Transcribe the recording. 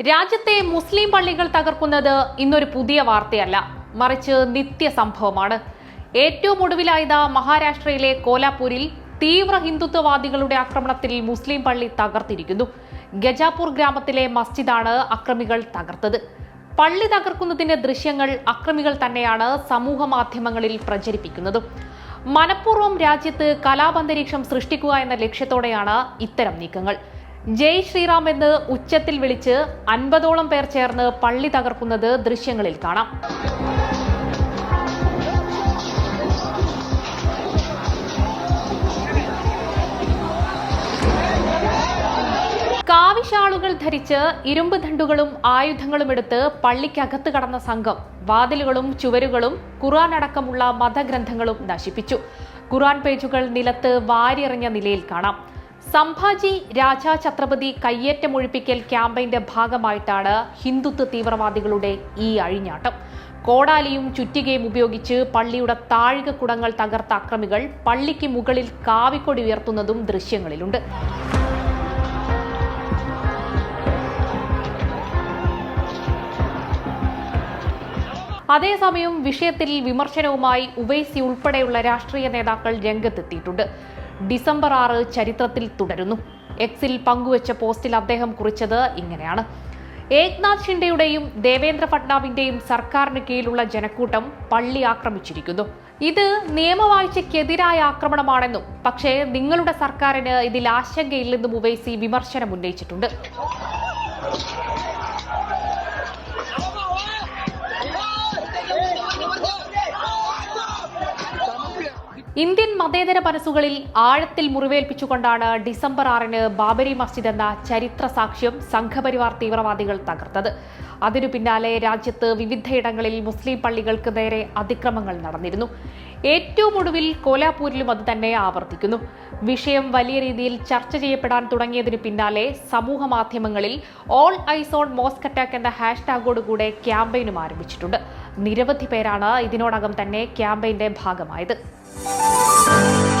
രാജ്യത്തെ മുസ്ലിം പള്ളികൾ തകർക്കുന്നത് ഇന്നൊരു പുതിയ വാർത്തയല്ല. മറിച്ച് നിത്യ സംഭവമാണ്. ഏറ്റവും ഒടുവിലായത് മഹാരാഷ്ട്രയിലെ കോലാപൂരിൽ തീവ്ര ഹിന്ദുത്വവാദികളുടെ ആക്രമണത്തിൽ മുസ്ലിം പള്ളി തകർത്തിരിക്കുന്നു. ഗജാപൂർ ഗ്രാമത്തിലെ മസ്ജിദാണ് അക്രമികൾ തകർത്തത്. പള്ളി തകർക്കുന്നതിന്റെ ദൃശ്യങ്ങൾ അക്രമികൾ തന്നെയാണ് സമൂഹ മാധ്യമങ്ങളിൽ പ്രചരിപ്പിക്കുന്നത്. മനഃപൂർവം രാജ്യത്ത് കലാപന്തരീക്ഷം സൃഷ്ടിക്കുക എന്ന ലക്ഷ്യത്തോടെയാണ് ഇത്തരം നീക്കങ്ങൾ. ജയ് ശ്രീറാം എന്ന് ഉച്ചത്തിൽ വിളിച്ച് അൻപതോളം പേർ ചേർന്ന് പള്ളി തകർക്കുന്നത് ദൃശ്യങ്ങളിൽ കാണാം. കാവിശാളുകൾ ധരിച്ച് ഇരുമ്പ് ദണ്ടുകളും ആയുധങ്ങളും എടുത്ത് പള്ളിക്കകത്ത് കടന്ന സംഘം വാതിലുകളും ചുവരുകളും ഖുർആൻ അടക്കമുള്ള മതഗ്രന്ഥങ്ങളും നശിപ്പിച്ചു. ഖുർആൻ പേജുകൾ നിലത്ത് വാരിയെറിഞ്ഞ നിലയിൽ കാണാം. സംഭാജി രാജാ ഛത്രപതി കയ്യേറ്റമൊഴിപ്പിക്കൽ ക്യാമ്പയിന്റെ ഭാഗമായിട്ടാണ് ഹിന്ദുത്വ തീവ്രവാദികളുടെ ഈ അഴിഞ്ഞാട്ടം. കോടാലിയും ചുറ്റികയും ഉപയോഗിച്ച് പള്ളിയുടെ താഴിക കുടങ്ങൾ തകർത്ത അക്രമികൾ പള്ളിക്ക് മുകളിൽ കാവിക്കൊടി ഉയർത്തുന്നതും ദൃശ്യങ്ങളിലുണ്ട്. അതേസമയം വിഷയത്തിൽ വിമർശനവുമായി ഉവൈസി ഉൾപ്പെടെയുള്ള രാഷ്ട്രീയ നേതാക്കൾ രംഗത്തെത്തിയിട്ടുണ്ട്. ഡിസംബർ ആറ് ചരിത്രത്തിൽ തുടരുന്നു. എക്സിൽ പങ്കുവച്ച പോസ്റ്റിൽ അദ്ദേഹം കുറിച്ചത് ഇങ്ങനെയാണ്. ഏക്നാഥ് ഷിൻഡെയുടെയും ദേവേന്ദ്ര ഫട്നാവിന്റെയും സർക്കാരിന് കീഴിലുള്ള ജനക്കൂട്ടം പള്ളി ആക്രമിച്ചിരിക്കുന്നു. ഇത് നിയമവാഴ്ചയ്ക്കെതിരായ ആക്രമണമാണെന്നും പക്ഷേ നിങ്ങളുടെ സർക്കാരിന് ഇതിൽ ആശങ്കയില്ലെന്നും ഉവൈസി വിമർശനം ഉന്നയിച്ചിട്ടുണ്ട്. ഇന്ത്യൻ മതേതര മനസ്സുകളിൽ ആഴത്തിൽ മുറിവേൽപ്പിച്ചുകൊണ്ടാണ് ഡിസംബർ ആറിന് ബാബരി മസ്ജിദ് എന്ന ചരിത്ര സാക്ഷ്യം സംഘപരിവാർ തീവ്രവാദികൾ തകർത്തത്. അതിനു പിന്നാലെ രാജ്യത്ത് വിവിധയിടങ്ങളിൽ മുസ്ലിം പള്ളികൾക്ക് നേരെ അതിക്രമങ്ങൾ നടന്നിരുന്നു. ഏറ്റവും ഒടുവിൽ കോലാപൂരിലും അത് തന്നെ ആവർത്തിക്കുന്നു. വിഷയം വലിയ രീതിയിൽ ചർച്ച ചെയ്യപ്പെടാൻ തുടങ്ങിയതിനു പിന്നാലെ സമൂഹ മാധ്യമങ്ങളിൽ all eyes on mosque attack എന്ന ഹാഷ്ടാഗോടുകൂടെ ക്യാമ്പയിനും ആരംഭിച്ചിട്ടുണ്ട്. നിരവധി പേരാണ് ഇതിനോടകം തന്നെ ക്യാമ്പയിന്റെ ഭാഗമായത്. Bye.